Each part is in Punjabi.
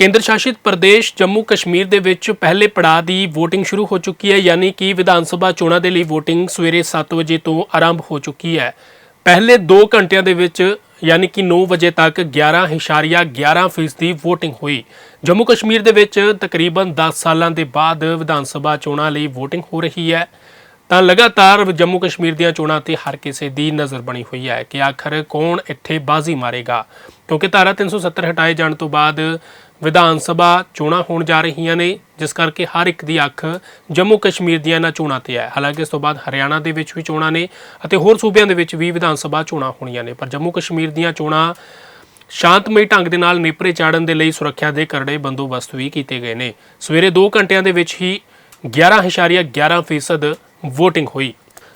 ਕੇਂਦਰ ਸ਼ਾਸਿਤ ਪ੍ਰਦੇਸ਼ ਜੰਮੂ ਕਸ਼ਮੀਰ ਦੇ ਵਿੱਚ ਪਹਿਲੇ ਪੜਾਅ ਦੀ VOTING ਸ਼ੁਰੂ ਹੋ ਚੁੱਕੀ ਹੈ, ਯਾਨੀ ਕਿ ਵਿਧਾਨ ਸਭਾ ਚੋਣਾਂ ਦੇ ਲਈ VOTING ਸਵੇਰੇ 7 ਵਜੇ ਤੋਂ ਆਰੰਭ ਹੋ ਚੁੱਕੀ ਹੈ। ਪਹਿਲੇ 2 ਘੰਟਿਆਂ ਦੇ ਵਿੱਚ, ਯਾਨੀ ਕਿ 9 ਵਜੇ ਤੱਕ 11.11% ਫੀਸਦੀ VOTING ਹੋਈ। ਜੰਮੂ ਕਸ਼ਮੀਰ ਦੇ ਵਿੱਚ ਤਕਰੀਬਨ 10 ਸਾਲਾਂ ਦੇ ਬਾਅਦ ਵਿਧਾਨ ਸਭਾ ਚੋਣਾਂ ਲਈ VOTING ਹੋ ਰਹੀ ਹੈ। ਤਾਂ ਲਗਾਤਾਰ ਜੰਮੂ ਕਸ਼ਮੀਰ ਦੀਆਂ ਚੋਣਾਂ ਤੇ ਹਰ ਕਿਸੇ ਦੀ ਨਜ਼ਰ ਬਣੀ ਹੋਈ ਹੈ ਕਿ ਆਖਰ ਕੌਣ ਇੱਥੇ ਬਾਜ਼ੀ ਮਾਰੇਗਾ। ਕਿਉਂਕਿ ਧਾਰਾ 370 ਹਟਾਏ ਜਾਣ ਤੋਂ ਬਾਅਦ ਵਿਧਾਨ ਸਭਾ ਚੋਣਾਂ ਹੋਣ ਜਾ ਰਹੀਆਂ ਨੇ, ਜਿਸ ਕਰਕੇ ਹਰ ਇੱਕ ਦੀ ਅੱਖ ਜੰਮੂ ਕਸ਼ਮੀਰ ਦੀਆਂ ਇਹਨਾਂ ਚੋਣਾਂ ਤੇ ਹੈ। ਹਾਲਾਂਕਿ ਇਸ ਤੋਂ ਬਾਅਦ ਹਰਿਆਣਾ ਦੇ ਵਿੱਚ ਵੀ ਚੋਣਾਂ ਨੇ ਅਤੇ ਹੋਰ ਸੂਬਿਆਂ ਦੇ ਵਿੱਚ ਵੀ ਵਿਧਾਨ ਸਭਾ ਚੋਣਾਂ ਹੋਣੀਆਂ ਨੇ। ਪਰ ਜੰਮੂ ਕਸ਼ਮੀਰ ਦੀਆਂ ਚੋਣਾਂ ਸ਼ਾਂਤਮਈ ਢੰਗ ਦੇ ਨਾਲ ਨੇਪਰੇ ਚਾੜਨ ਦੇ ਲਈ ਸੁਰੱਖਿਆ ਦੇ ਕਰੜੇ ਬੰਦੋਬਸਤ ਵੀ ਕੀਤੇ ਗਏ ਨੇ। ਸਵੇਰੇ 2 ਘੰਟਿਆਂ ਦੇ ਵਿੱਚ ਹੀ 11.11% ਵੋਟਿੰਗ ਹੋਈ।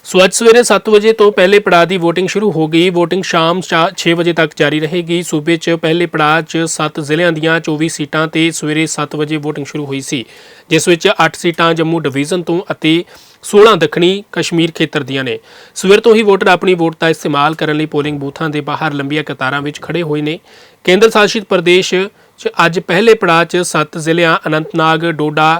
ਸੋ ਅੱਜ ਸਵੇਰੇ 7 ਵਜੇ ਤੋਂ ਪਹਿਲੇ ਪੜਾਅ ਦੀ VOTING ਸ਼ੁਰੂ ਹੋ ਗਈ। VOTING ਸ਼ਾਮ 6 ਵਜੇ ਤੱਕ ਜਾਰੀ ਰਹੇਗੀ। ਸੂਬੇ 'ਚ ਪਹਿਲੇ ਪੜਾਅ 'ਚ 7 ਜ਼ਿਲ੍ਹਿਆਂ ਦੀਆਂ 24 ਸੀਟਾਂ ਤੇ ਸਵੇਰੇ 7 ਵਜੇ VOTING ਸ਼ੁਰੂ ਹੋਈ ਸੀ, ਜਿਸ ਵਿੱਚ 8 ਸੀਟਾਂ ਜੰਮੂ ਡਿਵੀਜ਼ਨ ਤੋਂ ਅਤੇ 16 ਦੱਖਣੀ ਕਸ਼ਮੀਰ ਖੇਤਰ ਦੀਆਂ ਨੇ। ਸਵੇਰ ਤੋਂ ਹੀ ਵੋਟਰ ਆਪਣੀ ਵੋਟ ਦਾ ਇਸਤੇਮਾਲ ਕਰਨ ਲਈ ਪੋਲਿੰਗ ਬੂਥਾਂ ਦੇ ਬਾਹਰ ਲੰਬੀਆਂ ਕਤਾਰਾਂ ਵਿੱਚ ਖੜੇ ਹੋਏ ਨੇ। ਕੇਂਦਰ ਸ਼ਾਸਿਤ ਪ੍ਰਦੇਸ਼ 'ਚ ਅੱਜ ਪਹਿਲੇ ਪੜਾਅ 'ਚ 7 ਜ਼ਿਲ੍ਹਿਆਂ ਅਨੰਤਨਾਗ, ਡੋਡਾ,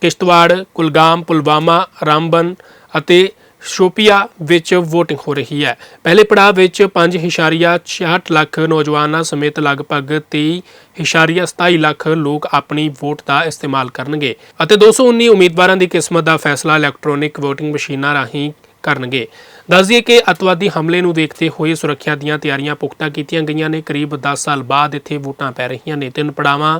ਕਿਸ਼ਤਵਾੜ, ਕੁਲਗਾਮ, ਪੁਲਵਾਮਾ, ਰਾਮਬਨ ਅਤੇ ਸ਼ੋਪੀਆ ਵਿੱਚ VOTING ਹੋ ਰਹੀ ਹੈ। ਪਹਿਲੇ ਪੜਾਅ ਵਿੱਚ 5.66 ਲੱਖ ਨੌਜਵਾਨਾਂ ਸਮੇਤ ਲਗਭਗ 23.27 ਲੱਖ ਲੋਕ ਆਪਣੀ ਵੋਟ ਦਾ ਇਸਤੇਮਾਲ ਕਰਨਗੇ ਅਤੇ 219 ਉਮੀਦਵਾਰਾਂ ਦੀ ਕਿਸਮਤ ਦਾ ਫੈਸਲਾ ਇਲੈਕਟ੍ਰੋਨਿਕ VOTING ਮਸ਼ੀਨਾਂ ਰਾਹੀਂ ਕਰਨਗੇ। ਦੱਸ ਦਈਏ ਕਿ ਅਤਵਾਦੀ ਹਮਲੇ ਨੂੰ ਦੇਖਦੇ ਹੋਏ ਸੁਰੱਖਿਆ ਦੀਆਂ ਤਿਆਰੀਆਂ ਪੁਖਤਾ ਕੀਤੀਆਂ ਗਈਆਂ ਨੇ। ਕਰੀਬ 10 ਸਾਲ ਬਾਅਦ ਇੱਥੇ ਵੋਟਾਂ ਪੈ ਰਹੀਆਂ ਨੇ। ਤਿੰਨ ਪੜਾਵਾਂ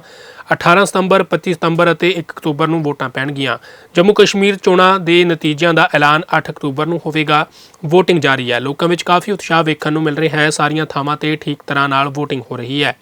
18 ਸਤੰਬਰ 25 ਸਤੰਬਰ ਅਤੇ 1 ਅਕਤੂਬਰ ਨੂੰ ਵੋਟਾਂ ਪੈਣਗੀਆਂ। ਜੰਮੂ ਕਸ਼ਮੀਰ ਚੋਣਾਂ ਦੇ ਨਤੀਜਿਆਂ ਦਾ ਐਲਾਨ 8 ਅਕਤੂਬਰ ਨੂੰ ਹੋਵੇਗਾ। VOTING ਜਾਰੀ ਹੈ। ਲੋਕਾਂ ਵਿੱਚ ਕਾਫੀ ਉਤਸ਼ਾਹ ਵੇਖਣ ਨੂੰ ਮਿਲ ਰਿਹਾ ਹੈ। ਸਾਰੀਆਂ ਥਾਵਾਂ ਤੇ ਠੀਕ ਤਰ੍ਹਾਂ ਨਾਲ VOTING ਹੋ ਰਹੀ ਹੈ।